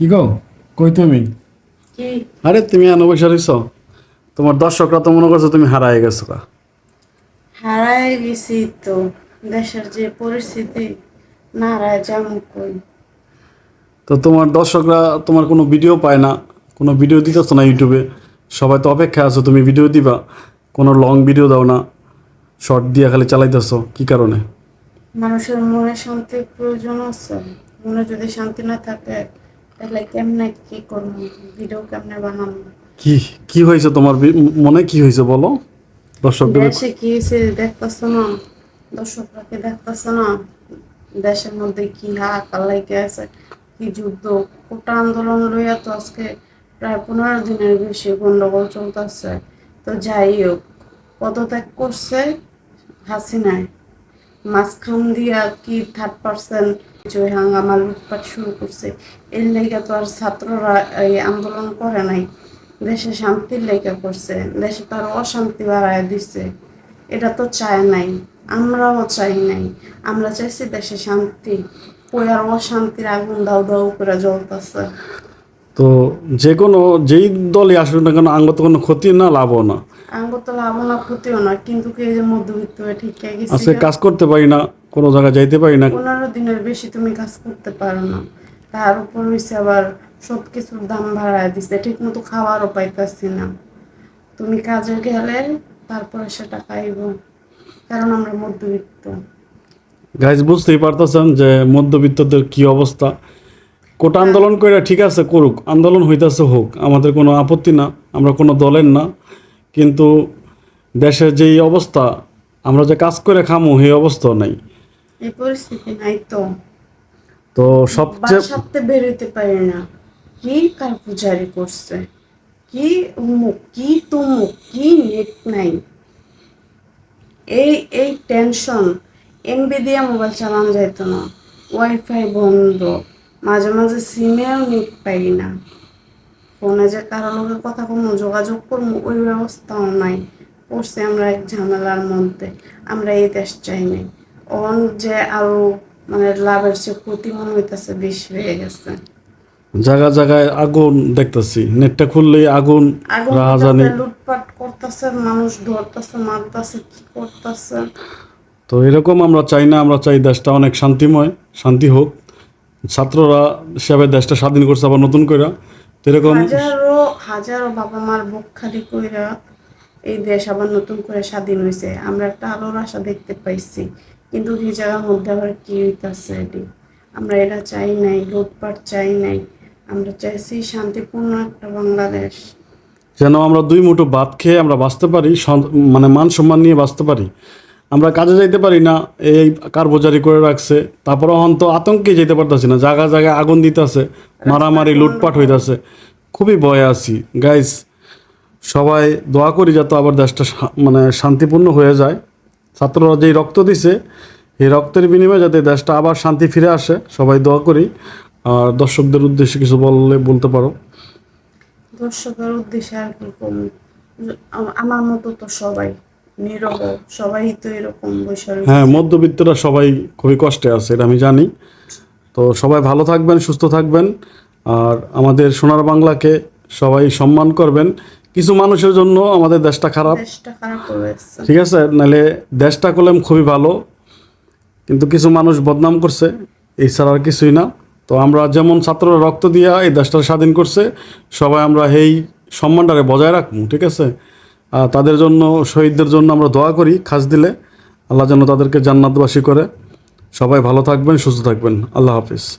কি গো? কই তুমি? আরে তুমি এনে বসে রইছ। তোমার দর্শকরা তো মনে করছ তুমি হারায় গেছো কা হারায় গেছি তো। দেশের যে পরিস্থিতি না হারায় কই? তো তোমার দর্শকরা তোমার কোনো ভিডিও পায় না কোনো ভিডিও দিতেছো না ইউটিউবে? সবাই তো অপেক্ষা আছো তুমি ভিডিও দিবা। কোনো লং ভিডিও দাও না। শর্ট দিয়ে খালি চালাইতেছো কি কারণে? মানুষের মনে শান্তির প্রয়োজন আছে। মনে যদি শান্তি না থাকে তাহলে কেমনে কি করব ভিডিও কেমনে বানাবো কি কি হয়েছে তোমার মনে কি হয়েছে বলো? দর্শকদের দেশে কি হয়েছে দেখতেছ না? দর্শকরাকে দেখতেছ না? দেশের মধ্যে কি হাহাকার লাগে আছে কি যুদ্ধ? কোটা আন্দোলন লইয়া তো আজকে প্রায় পনেরো দিনের বেশি গন্ডগোল চলতেছে। তো যাই হোক পদত্যাগ করছে হাসিনায় মাঝখান দিয়া কি থার্ড পার্সেন্ট যে হাঙ্গামা লুটপাট শুরু করছে। এর লেগে তো আর ছাত্ররা এই আন্দোলন করে নাই। দেশে শান্তির লেগে করছে। দেশে তার অশান্তি বাড়ায় দিছে। এটা তো চায় নাই। আমরাও চাই নাই। আমরা চাইছি দেশে শান্তি। ওই আর অশান্তির আগুন দাউ দাউ করে জ্বলতেছে। তো যে কোনো, যেই দলই আসুক না কেন, আঙ্গ তো কোনো ক্ষতি না, লাভও না। আঙ্গ তো লাভ না ক্ষতিও না কিন্তু কি এই যে মধ্যবিত্ত হয়ে ঠিক গেছি আজকে কাজ করতে পারি না কোনো জায়গায় যাইতে পারি না। পনেরো দিনের বেশি তুমি কাজ করতে পারো না। তার উপর হয়েছে আবার সব কিছুর দাম বাড়ায় দিচ্ছে ঠিক মতো খাওয়ারও পাইতেছি না। তুমি কাজে গেলে তারপরে সেটা খাইব কারণ আমরা মধ্যবিত্ত। গাইজ বুঝতেই পারতেছেন যে মধ্যবিত্তদের কি অবস্থা। কোটা আন্দোলন করে ঠিক আছে করুক আন্দোলন হইতেছে হোক আমাদের কোনো আপত্তি না আমরা কোনো দলের না। কিন্তু দেশের যেই অবস্থা আমরা যে কাজ করে খামো সেই অবস্থা নাই। এই পরিস্থিতি নাই তো। তো সবচেয়ে বেরোতে পারি না। কি কার পূজারি করছে? কি উমুক কি তুমুক কি নেট নাই। এই এই টেনশন। এমবি দিয়ে মোবাইল চালানো যাইতো না। ওয়াইফাই বন্ধ। মাঝে মাঝে সিমেও নেট পাই না। ফোনে যে কারও লোকের কথা কোনো যোগাযোগ করব ওই ব্যবস্থাও নাই। পড়ছি আমরা এক ঝামেলার মধ্যে। আমরা এই দেশ চাই নাই। অন যে আরও মানে লাভের চেয়ে ক্ষতি মনে হইতেছে বেশি হয়ে গেছে। জায়গা জায়গায় আগুন দেখতেছি। নেটটা খুললেই আগুন রাহাজানি লুটপাট করতেছে মানুষ ধরতেছে মারতেছে কি করতেছে। তো এরকম আমরা চাই না আমরা চাই দেশটা অনেক শান্তিময় শান্তি হোক। ছাত্ররা হিসাবে দেশটা স্বাধীন করছে আবার নতুন করে তো এরকম হাজারো হাজারো বাবা মার বুক খালি কইরা এই দেশ আবার নতুন করে স্বাধীন হয়েছে আমরা একটা আলোর আশা দেখতে পাইছি কিন্তু এই জায়গার মধ্যে আবার কি হইতাছে এটি? আমরা এটা চাই নাই লুটপাট চাই নাই আমরা চাইছি শান্তিপূর্ণ একটা বাংলাদেশ। যেন আমরা দুই মুঠো ভাত খেয়ে আমরা বাঁচতে পারি মানে মান সম্মান নিয়ে বাঁচতে পারি। আমরা কাজে যাইতে পারি না, এই কারবোজারি করে রাখছে। তারপরে অন্ত আতঙ্কে যেতে পারতেছি না জায়গা জায়গায় আগুন দিতেছে, মারামারি, লুটপাট হইতাছে। খুবই ভয়ে আছি। গাইস সবাই দোয়া করি যাতে আবার দেশটা মানে শান্তিপূর্ণ হয়ে যায়। ছাত্ররা যেই রক্ত দিছে, এই রক্তের বিনিময়ে যাতে দেশটা আবার শান্তি ফিরে আসে, সবাই দোয়া করি। আর দর্শকদের উদ্দেশ্যে কিছু বললে বলতে পারো। দর্শকের উদ্দেশ্যে আর কি আমার মতো তো সবাই। নীরব সবাই তো এরকম হ্যাঁ মধ্যবিত্তরা সবাই খুবই কষ্টে আছে এটা আমি জানি। তো সবাই ভালো থাকবেন সুস্থ থাকবেন। আর আমাদের সোনার বাংলাকে সবাই সম্মান করবেন। কিছু মানুষের জন্য আমাদের দেশটা খারাপ। দেশটা খারাপ হয়েছে ঠিক আছে নাহলে দেশটা করলাম খুবই ভালো। কিন্তু কিছু মানুষ বদনাম করছে এই ছাড়া আর কিছুই না। তো আমরা যেমন ছাত্ররা রক্ত দিয়া এই দেশটা স্বাধীন করছে সবাই আমরা এই সম্মানটারে বজায় রাখব ঠিক আছে? তাদের জন্য, শহীদদের জন্য আমরা দোয়া করি, খাস দিলে। আল্লাহ যেন তাদেরকে জান্নাতবাসী করে। সবাই ভালো থাকবেন, সুস্থ থাকবেন। আল্লাহ হাফিজ।